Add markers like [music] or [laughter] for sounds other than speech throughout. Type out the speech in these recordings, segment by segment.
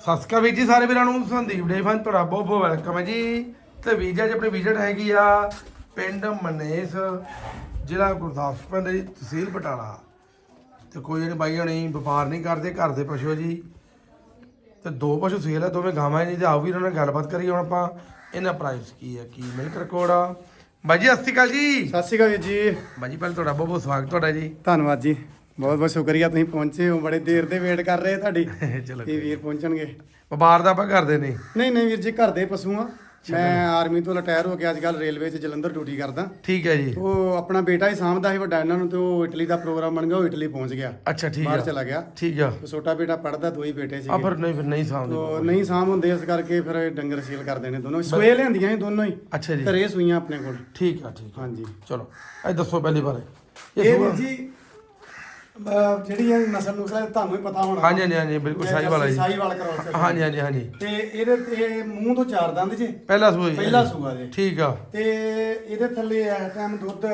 ਸਤਿ ਸ਼੍ਰੀ ਅਕਾਲ ਵੀਰ ਜੀ ਸਾਰੇ ਵੀਰਾਂ ਨੂੰ ਸੰਦੀਪ ਡੇ ਫਨ ਤੁਹਾਡਾ ਬਹੁਤ ਬਹੁਤ ਵੈਲਕਮ ਹੈ ਜੀ। ਤੇ ਵੀਜ਼ਾ ਚ ਆਪਣੀ ਵਿਜ਼ਿਟ ਹੈਗੀ ਆ ਪਿੰਡ ਮਨੇਸ ਜ਼ਿਲ੍ਹਾ ਗੁਰਦਾਸਪੁਰ ਪਿੰਡ ਜੀ ਤਹਿਸੀਲ ਬਟਾਲਾ। ਤੇ ਕੋਈ ਜਿਹੜੇ ਬਾਈ ਹਣੀ ਵਪਾਰ ਨਹੀਂ ਕਰਦੇ ਘਰ ਦੇ ਪਸ਼ੂ ਜੀ। ਤੇ ਦੋ ਪਸ਼ੂ ਸੇਲ ਆ ਦੋਵੇਂ ਗਾਵਾਂ ਜੀ ਤੇ ਆਓ ਵੀ ਉਹਨਾਂ ਨਾਲ ਗੱਲਬਾਤ ਕਰੀਏ ਹੁਣ ਆਪਾਂ ਇਹਨਾਂ ਪ੍ਰਾਈਸ ਕੀ ਹੈ ਕੀ ਮਿਲਕ ਰਿਕਾਰਡ ਆ। ਬਾਈ ਜੀ ਸਤਿ ਸ਼੍ਰੀ ਅਕਾਲ ਜੀ। ਸਤਿ ਸ਼੍ਰੀ ਅਕਾਲ ਵੀਰ ਜੀ। ਬਾਈ ਜੀ ਪਹਿਲਾਂ ਤੁਹਾਡਾ ਬਹੁਤ ਬਹੁਤ ਸਵਾਗਤ ਤੁਹਾਡਾ ਜੀ। ਧੰਨਵਾਦ ਜੀ। ਬਹੁਤ ਬਹੁਤ ਸ਼ੁਕਰੀਆ ਤੁਸੀਂ ਪਹੁੰਚੇ ਹੋ ਬੜੇ ਦੇਰ ਦੇ ਵੇਟ ਕਰ ਰਹੇ ਤੁਹਾਡੀ। [laughs] ਚਲੋ ਇਹ ਵੀਰ ਪਹੁੰਚਣਗੇ। ਵਪਾਰ ਦਾ ਆਪਾਂ ਕਰਦੇ ਨਹੀਂ ਨਹੀਂ ਨਹੀਂ ਵੀਰ ਜੀ ਘਰ ਦੇ ਪਸ਼ੂ ਆ। ਮੈਂ ਆਰਮੀ ਤੋਂ ਰਿਟਾਇਰ ਹੋ ਕੇ ਅੱਜ ਕੱਲ ਰੇਲਵੇ 'ਚ ਜਲੰਧਰ ਡਿਊਟੀ ਕਰਦਾ। ਠੀਕ ਹੈ ਜੀ। ਉਹ ਆਪਣਾ ਬੇਟਾ ਹੀ ਸਾਂਭਦਾ ਸੀ ਵੱਡਾ ਇਹਨਾਂ ਨੂੰ ਤੇ ਉਹ ਇਟਲੀ ਦਾ ਪ੍ਰੋਗਰਾਮ ਬਣ ਗਿਆ ਉਹ ਇਟਲੀ ਪਹੁੰਚ ਗਿਆ। ਅੱਛਾ ਠੀਕ ਬਾਹਰ ਚਲਾ ਗਿਆ। ਠੀਕ ਆ। ਤੇ ਛੋਟਾ ਬੇਟਾ ਪੜਦਾ ਦੋ ਹੀ ਬੇਟੇ ਸੀ ਆ ਫਿਰ ਨਹੀਂ ਫਿਰ ਨਹੀਂ ਸਾਹਮਣੇ ਉਹ ਨਹੀਂ ਸਾਂਭ ਹੁੰਦੇ ਇਸ ਕਰਕੇ ਫਿਰ ਡੰਗਰ ਸੀਲ ਕਰਦੇ ਨੇ ਦੋਨੋਂ। ਸੂਏ ਲਿਆਂਦੀਆਂ ਇਹ ਦੋਨੋਂ ਹੀ। ਅੱਛਾ ਜੀ। ਘਰੇ ਸੂਈਆਂ ਆਪਣੇ ਕੋਲ। ਠੀਕ ਆ ਠੀਕ ਹਾਂਜੀ। ਚਲੋ ਇਹ ਦੱਸੋ ਪਹਿਲੀ ਬਾਰੇ ਇਹ ਜੀ ਅਹ ਜਿਹੜੀ ਇਹ ਨਸਲ ਨੁਸਲ ਤੁਹਾਨੂੰ ਹੀ ਪਤਾ ਹੋਣਾ। ਹਾਂਜੀ ਹਾਂਜੀ ਹਾਂਜੀ ਬਿਲਕੁਲ ਸ਼ਾਹੀ ਵਾਲਾ ਜੀ। ਸਾਈਵਾਲ ਕਰੋ ਸਰ ਹਾਂਜੀ ਹਾਂਜੀ ਹਾਂਜੀ। ਤੇ ਇਹਦੇ ਤੇ ਮੂੰਹ ਤੋਂ ਚਾਰ ਦੰਦ ਜੇ? ਪਹਿਲਾ ਸੂਆ ਜੀ। ਪਹਿਲਾ ਸੂਆ ਜੇ। ਠੀਕ ਆ। ਤੇ ਇਹਦੇ ਥੱਲੇ ਇਸ ਟਾਈਮ ਦੁੱਧ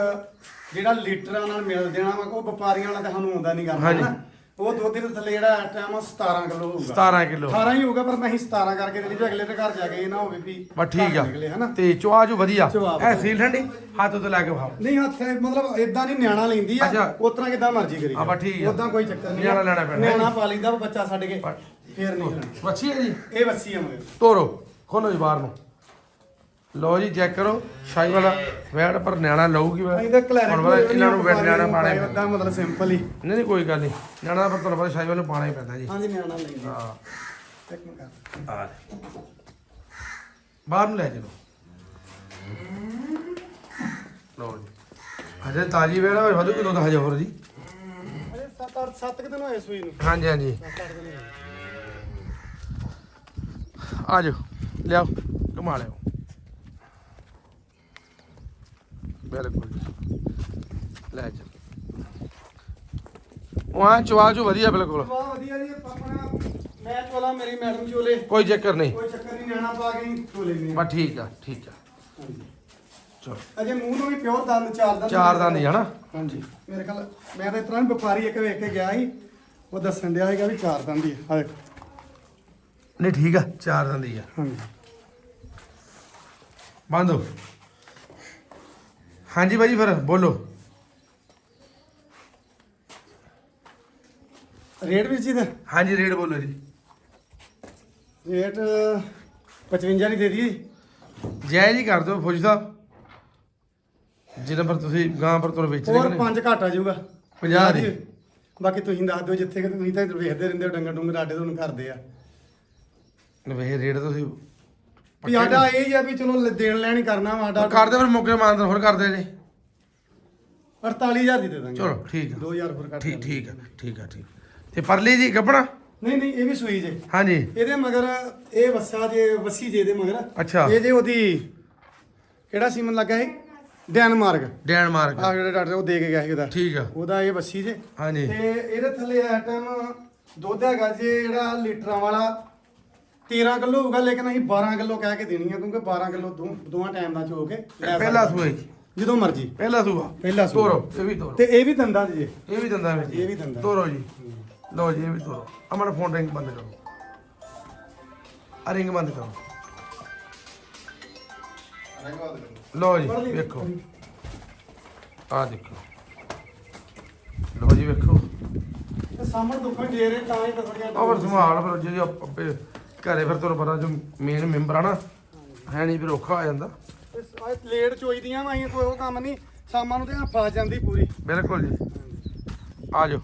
ਜਿਹੜਾ ਲੀਟਰਾਂ ਨਾਲ ਮਿਲ ਦੇਣਾ ਵਾ ਉਹ ਵਪਾਰੀਆਂ ਵਾਲਾ ਤਾਂ ਸਾਨੂੰ ਆਉਂਦਾ ਨਹੀਂ ਕਰਨਾ ਹਾਂਜੀ। ਨਾ ਉਹ ਦੁੱਧ ਦੇ ਥੱਲੇ ਜਿਹੜਾ ਇਸ ਟਾਈਮ 17 ਕਿਲੋ ਹੋਊਗਾ। 17 ਕਿਲੋ। 18 ਹੀ ਹੋਊਗਾ ਪਰ ਮੈਂ ਅਸੀਂ 17 ਕਰਕੇ ਦੇ ਲਈ ਅਗਲੇ ਦੇ ਘਰ ਜਾ ਕੇ ਇਹ ਨਾ ਹੋਵੇ ਵੀ ਬਸ ਠੀਕ ਆ। ਨਿਕਲੇ ਹਨਾ? ਤੇ ਚੁਆ ਜੋ ਵਧੀਆ। ਇਹ ਸੀਲ ਠੰਡੀ? ਹੱਥ ਤੋਂ ਲੈ ਕੇ ਖਾਓ ਨਹੀਂ ਹੱਥ ਮਤਲਬ ਇਦਾਂ ਨਹੀਂ ਨਿਆਣਾ ਲੈਂਦੀ ਆ। ਅੱਛਾ। ਉਸ ਤਰ੍ਹਾਂ ਕਿਦਾਂ ਮਰਜ਼ੀ ਕਰੀ ਆ ਬਸ ਠੀਕ ਆ। ਉਦਾਂ ਕੋਈ ਚੱਕਰ ਨਹੀਂ। ਨਿਆਣਾ ਲੈਣਾ ਪੈਣਾ। ਨਿਆਣਾ ਪਾ ਲੈਂਦਾ ਬੱਚਾ ਛੱਡ ਕੇ। ਫੇਰ ਨਹੀਂ ਲੈਣਾ। ਵੱਛੀ ਹੈ ਜੀ? ਇਹ ਵੱਸੀ ਆ ਮਗਰ। ਤੋਰੋ। ਖੋਲੋ ਜੀ ਬਾਹਰ ਨੂੰ। ਲਓ ਜੀ ਚੈੱਕ ਕਰੋ। ਸ਼ਾਹੀ ਵਾਲਾ ਵੈੜ ਪਰ ਨਿਆਣਾ ਲਊਗੀ ਵਾ ਅਸੀਂ ਤਾਂ ਕਲੈਰਿਕ ਹੁਣ ਪਤਾ ਇਹਨਾਂ ਨੂੰ ਵੈੜ ਨਿਆਣਾ ਪਾਣਾ ਹੀ ਪੈਂਦਾ ਮਤਲਬ ਸਿੰਪਲ ਹੀ। ਨਹੀਂ ਨਹੀਂ ਕੋਈ ਗੱਲ ਨਹੀਂ। ਨਿਆਣਾ ਪਰ ਤੁਹਾਨੂੰ ਪਤਾ ਸ਼ਾਹੀ ਵਾਲੇ ਨੂੰ ਪਾਣਾ ਹੀ ਪੈਂਦਾ ਜੀ। ਹਾਂਜੀ ਨਿਆਣਾ ਲੈਂਦਾ ਹਾਂ। ਕਰ। ਆ ਲੈ। ਬਾਹਰ ਨੂੰ ਲੈ ਚਲੋ ਲਓ ਜੀ। ਹਜੇ ਤਾਜੀ ਵੇੜਾ ਹੋਏ ਵਧੂ ਕਿਲੋ ਦਾ ਹਜੇ ਹੋਰ ਜੀ। ਅਰੇ 7 8 7 ਕਿ ਦਿਨ ਹੋਏ ਸੂਈ ਨੂੰ। ਹਾਂਜੀ ਹਾਂਜੀ। 7 8 ਦਿਨ ਹੋਏ। ਆ ਜਾਓ। ਲਿਆਓ। ਘੁਮਾ ਲਿਓ ਬਿਲਕੁਲ ਜੀ। ਲੈ ਜਾ। ਵਾਹ ਚਵਾ ਚੋ ਵਧੀਆ ਬਿਲਕੁਲ। ਵਾਹ ਵਧੀਆ ਜੀ ਆਪਣਾ ਮੈਚ ਵਾਲਾ ਮੇਰੀ ਮੈਡਮ ਚੋਲੇ। ਕੋਈ ਚੱਕਰ ਨਹੀਂ। ਕੋਈ ਚੱਕਰ ਨਹੀਂ ਨਿਆਣਾ ਪਾ ਕੇ ਹੀ ਚੋਲੇ ਨੇ। ਬਸ ਠੀਕ ਆ ਠੀਕ ਆ। ਚਲੋ। ਅਜੇ ਮੂੰਹ ਨੂੰ ਵੀ ਪਿਓਰ ਦੰਦ ਚਾਰ ਦੰਦ ਚਾਰ ਦਾ ਨਹੀਂ ਹਨਾ ਹਾਂਜੀ। ਮੇਰੇ ਖਿਆਲ ਮੈਂ ਤਾਂ ਵੀ ਵਪਾਰੀ ਇੱਕ ਵੇਖ ਕੇ ਗਿਆ ਸੀ। ਉਹ ਦੱਸਣ ਡਿਆ ਸੀਗਾ ਵੀ ਚਾਰ ਦੰਦ ਹੀ ਆ। ਨਹੀਂ ਠੀਕ ਆ ਚਾਰ ਦੰਦੀ ਆ। ਹਾਂਜੀ। ਬੰਦ ਹੋ। ਹਾਂਜੀ ਬਾਜੀ ਫਿਰ ਬੋਲੋ। ਰੇਟ ਵੀ ਜੀ ਦਾ? ਹਾਂਜੀ ਰੇਟ ਬੋਲੋ ਜੀ। ਰੇਟ 55 ਦੀ ਦੇ ਦਈਏ। ਜੈ ਜੀ ਕਰ ਦਿਓ ਫੌਜੀ ਸਾਹਿਬ। ਜਿਹਨਾਂ ਪਰ ਤੁਸੀਂ ਗਾਂ ਪਰ ਤੁਹਾਨੂੰ ਵੇਚਦੇ ਹੋਰ ਨੇ ਪੰਜ ਘੱਟ ਆ ਜਾਊਗਾ। 50 ਦੀ। ਬਾਕੀ ਤੁਸੀਂ ਦੱਸ ਦਿਓ ਜਿੱਥੇ ਕਿ ਤੁਸੀਂ ਤਾਂ ਵੇਖਦੇ ਰਹਿੰਦੇ ਹੋ ਡੰਗਰ ਡੁੰਗਰ ਆਡੇ ਤੁਹਾਨੂੰ ਕਰਦੇ ਆ। ਵੇ ਰੇਟ ਤੁਸੀਂ ਵੀ ਸਾਡਾ ਇਹ ਹੀ ਆ ਵੀ ਚਲੋ ਲ- ਦੇਣ ਲੈਣ ਹੀ ਕਰਨਾ ਵਾ ਸਾਡਾ। ਕਰਦੇ ਫਿਰ ਮੌਕੇ ਮਾਨਦਰ ਹੋਰ ਕਰਦੇ ਜੀ। 48000 ਦੀ ਦੇ ਦਾਂਗੇ। ਚਲੋ ਠੀਕ ਆ। 2000 ਹੋਰ ਘੱਟ ਠੀਕ ਠੀਕ ਆ ਠੀਕ ਆ ਠੀਕ ਤੇ ਪਰਲੀ ਜੀ ਗੱਬਣਾ ਨਹੀਂ ਨਹੀਂ ਇਹ ਵੀ ਸੂਈ ਜੇ। ਹਾਂਜੀ। ਇਹਦੇ ਮਗਰ ਇਹ ਵਸਾ ਜੇ ਵਸੀ ਜੇ ਦੇ ਮਗਰ। ਅੱਛਾ। ਇਹ ਜੇ ਉਹਦੀ ਕਿਹੜਾ ਸੀਮਨ ਲੱਗਾ ਇਹ ਡੈਨਮਾਰਕ ਡੈਨ ਮਾਰਕ ਆ ਜਿਹੜਾ ਡਾਕਟਰ ਉਹ ਦੇ ਕੇ ਗਿਆ ਸੀ ਉਹਦਾ। ਠੀਕ ਆ। ਉਹਦਾ ਇਹ ਵਸੀ ਜੇ। ਹਾਂਜੀ। ਤੇ ਇਹਦੇ ਥੱਲੇ ਇਸ ਟਾਈਮ ਦੁੱਧ ਹੈਗਾ ਜੇ ਜਿਹੜਾ ਲੀਟਰਾਂ ਵਾਲਾ 13 ਕਿਲੋ ਹੋਊਗਾ ਲੇਕਿਨ ਅਸੀਂ 12 ਕਿਲੋ ਕਹਿ ਕੇ ਦੇਣੀ ਆ ਕਿਉਂਕਿ 12 ਕਿਲੋ ਦੋਵਾਂ ਟਾਈਮ ਦਾ ਚੋ ਕੇ ਲੈ ਪਹਿਲਾ ਸਕਦੇ। ਸੂਆ ਜੀ। ਜਦੋਂ ਮਰਜ਼ੀ। ਪਹਿਲਾ ਸੂਆ। ਪਹਿਲਾ ਸੂਆ। ਤੋਰੋ ਇਹ ਵੀ ਤੋਰੋ। ਤੇ ਇਹ ਵੀ ਦੰਦਾਂ ਦੇ ਜੇ। ਇਹ ਵੀ ਦੰਦਾ ਵਿੱਚ ਇਹ ਵੀ ਦੰਦਾਂ। ਤੋਰੋ ਜੀ। ਲਓ ਜੀ ਇਹ ਵੀ ਤੋਰੋ। ਅਮਰ ਫੋਨ ਰਿੰਗ ਬੰਦ ਕਰੋ। ਆ ਰਿੰਗ ਬੰਦ ਕਰੋ। ਲਓ ਜੀ ਵੇਖੋ। ਆ ਦੇਖੋ। ਲਓ ਜੀ ਵੇਖੋ। ਤੇ ਸਾਹਮਣੇ ਦੁੱਖਾਂ ਰਹੇ ਤਾਂ ਹੀ ਦੱਸ ਗਿਆ ਸੰਭਾਲ ਫਿਰ ਜੇ ਆਪੇ ਘਰੇ ਫਿਰ ਤੁਹਾਨੂੰ ਪਤਾ ਜੋ ਮੇਨ ਮੈਂਬਰ ਆ ਨਾ ਹੈ ਨਹੀਂ ਫਿਰ ਔਖਾ ਹੋ ਜਾਂਦਾ। ਲੇਟ ਚੋਈਦੀਆਂ ਅਸੀਂ ਕੋਈ ਉਹ ਕੰਮ ਨਹੀਂ ਸ਼ਾਮਾਂ ਨੂੰ ਤੇ ਆ ਫਸ ਜਾਂਦੀ ਪੂਰੀ। ਬਿਲਕੁਲ ਜੀ। ਆ ਜਾਓ।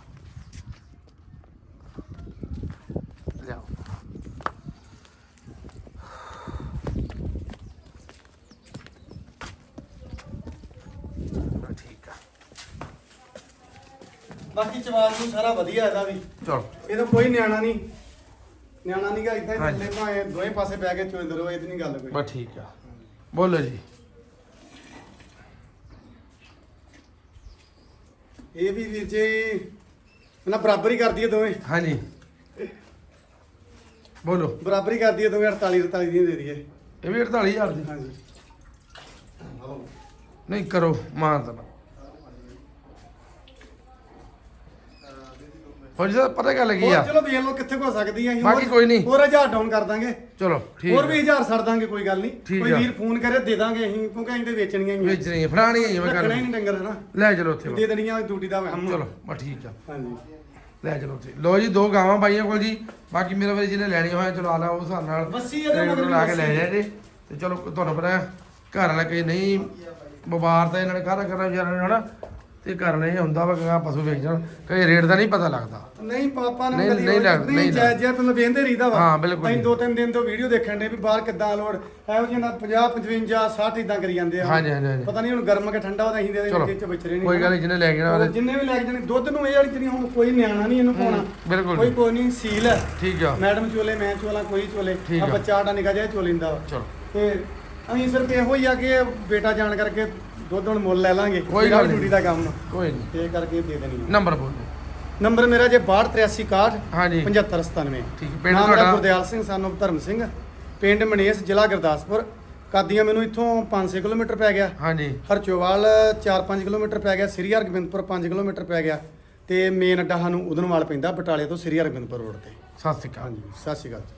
ਲਿਆਓ। ਬਸ ਠੀਕ ਆ। ਬਾਕੀ ਚਵਾਜ ਨੂੰ ਸਾਰਾ ਵਧੀਆ ਇਹਦਾ ਵੀ। ਚਲੋ। ਇਹਦਾ ਕੋਈ ਨਿਆਣਾ ਨਹੀਂ ਨਿਆਣਾ ਨਹੀਂ ਗਾ ਇਦਾਂ ਹੀ। ਥੱਲੇ ਭਾਵੇਂ ਦੋਵੇਂ ਪਾਸੇ ਬਹਿ ਕੇ ਚੋਇੰਦੇ ਰਹੋ ਇਹਦੀ ਨਹੀਂ ਗੱਲ ਕੋਈ। ਬਸ ਠੀਕ ਆ। ਬੋਲੋ ਜੀ। ਇਹ ਵੀ ਵੀਰ ਜੀ ਨਾ ਬਰਾਬਰ ਕਰਦੀ ਹੈ ਦੋਵੇਂ। ਹਾਂਜੀ। ਬੋਲੋ। ਬਰਾਬਰ ਕਰਦੀ ਹੈ ਦੋਵੇਂ 48 48 ਦੀਆਂ ਦੇ ਦਈਏ। ਇਹ ਵੀ 48000 ਦੀ। ਹਾਂਜੀ। ਨਹੀਂ ਕਰੋ ਮਾਨ ਤਾਂ ਫੌਜੀ ਸਾਹਿਬ ਪਤਾ ਗੱਲ ਕੀ ਹੋਰ ਆ ਚਲੋ ਵੇਖ ਲਓ ਕਿੱਥੇ ਕੋ ਸਕਦੀ ਆ ਅਸੀਂ। ਬਾਕੀ ਹੋਰ- ਕੋਈ ਨਹੀਂ। ਹੋਰ 1000 ਡਾਊਨ ਕਰ ਦਾਂਗੇ। ਚਲੋ ਠੀਕ ਹੋਰ। ਵੀ 1000 ਛੱਡ ਦਾਂਗੇ ਕੋਈ ਗੱਲ ਨਹੀਂ। ਕੋਈ ਆ। ਵੀਰ ਫੋਨ ਕਰੇ ਦੇ ਦਾਂਗੇ ਅਸੀਂ ਕਿਉਂਕਿ ਅਸੀਂ ਤੇ ਵੇਚਣੀਆਂ ਹੀ ਆ। ਵੇਚ ਰਹੀ ਹੈ ਫੜਾਣੀ ਹੈ ਮੈਂ ਰੱਖਣਾ ਗੱਲ ਹੀ ਨਹੀਂ। ਡੰਗਰ ਹੈ ਨਾ ਲੈ ਚਲੋ ਉੱਥੇ ਦੇ ਦੇਣੀਆਂ ਡਿਊਟੀ ਦਾ ਹਮ ਚਲੋ ਬਸ ਠੀਕ ਆ। ਹਾਂਜੀ। ਲੈ ਚਲੋ ਉੱਥੇ। ਲੋ ਜੀ ਦੋ ਗਾਵਾਂ ਬਾਈਆਂ ਕੋਲ ਜੀ। ਬਾਕੀ ਮੇਰੇ ਵਾਰੀ ਜਿਹਨੇ ਲੈਣੀ ਹੋਇਆ ਚਲੋ ਆ ਲਾ ਉਸ ਹਿਸਾਬ ਨਾਲ। ਵੱਸੀ ਇਹਦੇ ਰੇਟ ਮਗਰ ਲਾ ਕੇ ਲੈ ਵੱਸੀ। ਜਾਏ ਜੀ ਤੇ ਚਲੋ ਤੁਹਾਨੂੰ ਪਤਾ ਹੈ, ਘਰ ਵਾਲਾ ਕੋਈ ਨਹੀਂ ਵਪਾਰ ਤਾਂ ਇਹਨਾਂ ਨੇ ਕਾਹਦਾ ਕਰਨਾ ਵਿਚਾਰਿਆਂ ਨੇ ਹਨਾ? ਤੇ ਘਰ ਨਹੀਂ ਹੁੰਦਾ ਵਾ ਕਿ ਪਸ਼ੂ ਵੇਚ ਜਾਣ। ਕਈ ਰੇਟ ਦਾ ਨਹੀਂ ਪਤਾ ਲੱਗਦਾ। ਨਹੀਂ ਪਾਪਾ ਨੇ ਨਹੀਂ- ਨਹੀਂ ਲੱਗ- ਨਹੀਂ ਨਹੀਂ ਜਾਇਜ਼ ਜਿਹਾ ਤੁਹਾਨੂੰ ਵੇਂਦੇ ਰਹੀਦਾ ਵਾ। ਹਾਂ, ਬਿਲਕੁਲ ਅਸੀਂ। ਦੋ ਤਿੰਨ ਦਿਨ ਤੋਂ ਵੀਡੀਓ ਦੇਖਣ ਦੇ ਵੀ ਬਾਹਰ ਕਿੱਦਾਂ ਲੋੜ। ਇਹੋ ਜਿਹੀਆਂ ਦਾ 50 55 60 ਇਦਾਂ ਕਰੀ ਜਾਂਦੇ ਆ। ਹਾਂਜੀ, ਹਾਂਜੀ, ਹਾਂਜੀ। ਪਤਾ ਨਹੀਂ ਹੁਣ ਗਰਮ ਕੇ ਠੰਡਾ ਉਹਦਾ ਅਸੀਂ ਦੇ ਚਲੋ ਵਿੱਚ ਵਿਚ ਰਹੇ ਨਹੀਂ ਕੋਈ ਗੱਲ ਨਹੀਂ ਜਿਹਨੇ ਲੈ ਜਾਣਾ ਜਿੰਨੇ ਵੀ ਲੈ ਕੇ ਜਾਣੇ ਦੁੱਧ ਨੂੰ ਇਹ ਵਾਲੀ ਜਿਹੜੀ ਹੁਣ ਕੋਈ ਨਿਆਣਾ ਨਹੀਂ ਇਹਨੂੰ ਪਾਉਣਾ। ਬਿਲਕੁਲ ਕੋਈ ਜੀ। ਕੋਈ ਨਹੀਂ ਸੀਲ ਹੈ। ਠੀਕ ਆ। ਮੈਡਮ ਚੋਲੇ ਮੈਂ ਚੋਲਾ ਕੋਈ ਚੋਲੇ। ਠੀਕ ਆ ਆ। ਬੱਚਾ ਆਡਾ ਨਿਕਾ ਜਾਏ ਚੋਲਿੰਦਾ ਵਾ। ਚਲੋ। ਤੇ ਅਸੀਂ ਸਿਰਫ ਇਹੋ ਹੀ ਆ ਕਿ ਬੇਟਾ ਜਾਣ ਕਰਕੇ ਦੁੱਧ ਹੁਣ ਮੁੱਲ ਲੈ ਲਾਂਗੇ ਕੋਈ ਗੱਲ ਨਹੀਂ। ਡਿਊਟੀ ਦਾ ਕੰਮ। ਕੋਈ ਨਹੀਂ। ਤੇ ਕਰਕੇ ਦੇ ਦੇਣੀ ਆ। ਨੰਬਰ ਬੋਲੋ ਨੰਬਰ ਮੇਰਾ ਜੇ 628361 ਹਾਂਜੀ। 7597 ਠੀਕ ਪਿੰਡ ਨਾਮ ਮੇਰਾ ਤੁਹਾਡਾ ਗੁਰਦਿਆਲ ਸਿੰਘ ਸਾਨੂੰ ਧਰਮ ਸਿੰਘ। ਪਿੰਡ ਮਨੇਸ ਜ਼ਿਲ੍ਹਾ ਗੁਰਦਾਸਪੁਰ। ਕਾਦੀਆਂ ਮੈਨੂੰ ਇੱਥੋਂ 5-6 ਕਿਲੋਮੀਟਰ ਪੈ ਗਿਆ। ਹਾਂਜੀ। ਹਰਚੋਵਾਲ 4-5 ਕਿਲੋਮੀਟਰ ਪੈ ਗਿਆ। ਸ੍ਰੀ ਹਰਗੋਬਿੰਦਪੁਰ 5 ਕਿਲੋਮੀਟਰ ਪੈ ਗਿਆ। ਤੇ ਮੇਨ ਅੱਡਾ ਸਾਨੂੰ ਉਦਨਵਾਲ ਪੈਂਦਾ ਬਟਾਲੇ ਤੋਂ ਸ੍ਰੀ ਹਰਗੋਬਿੰਦਪੁਰ ਰੋਡ ਤੇ। ਸਤਿ ਸ਼੍ਰੀ ਅਕਾਲ। ਹਾਂਜੀ ਸਤਿ ਸ਼੍ਰੀ ਅਕਾਲ ਜੀ।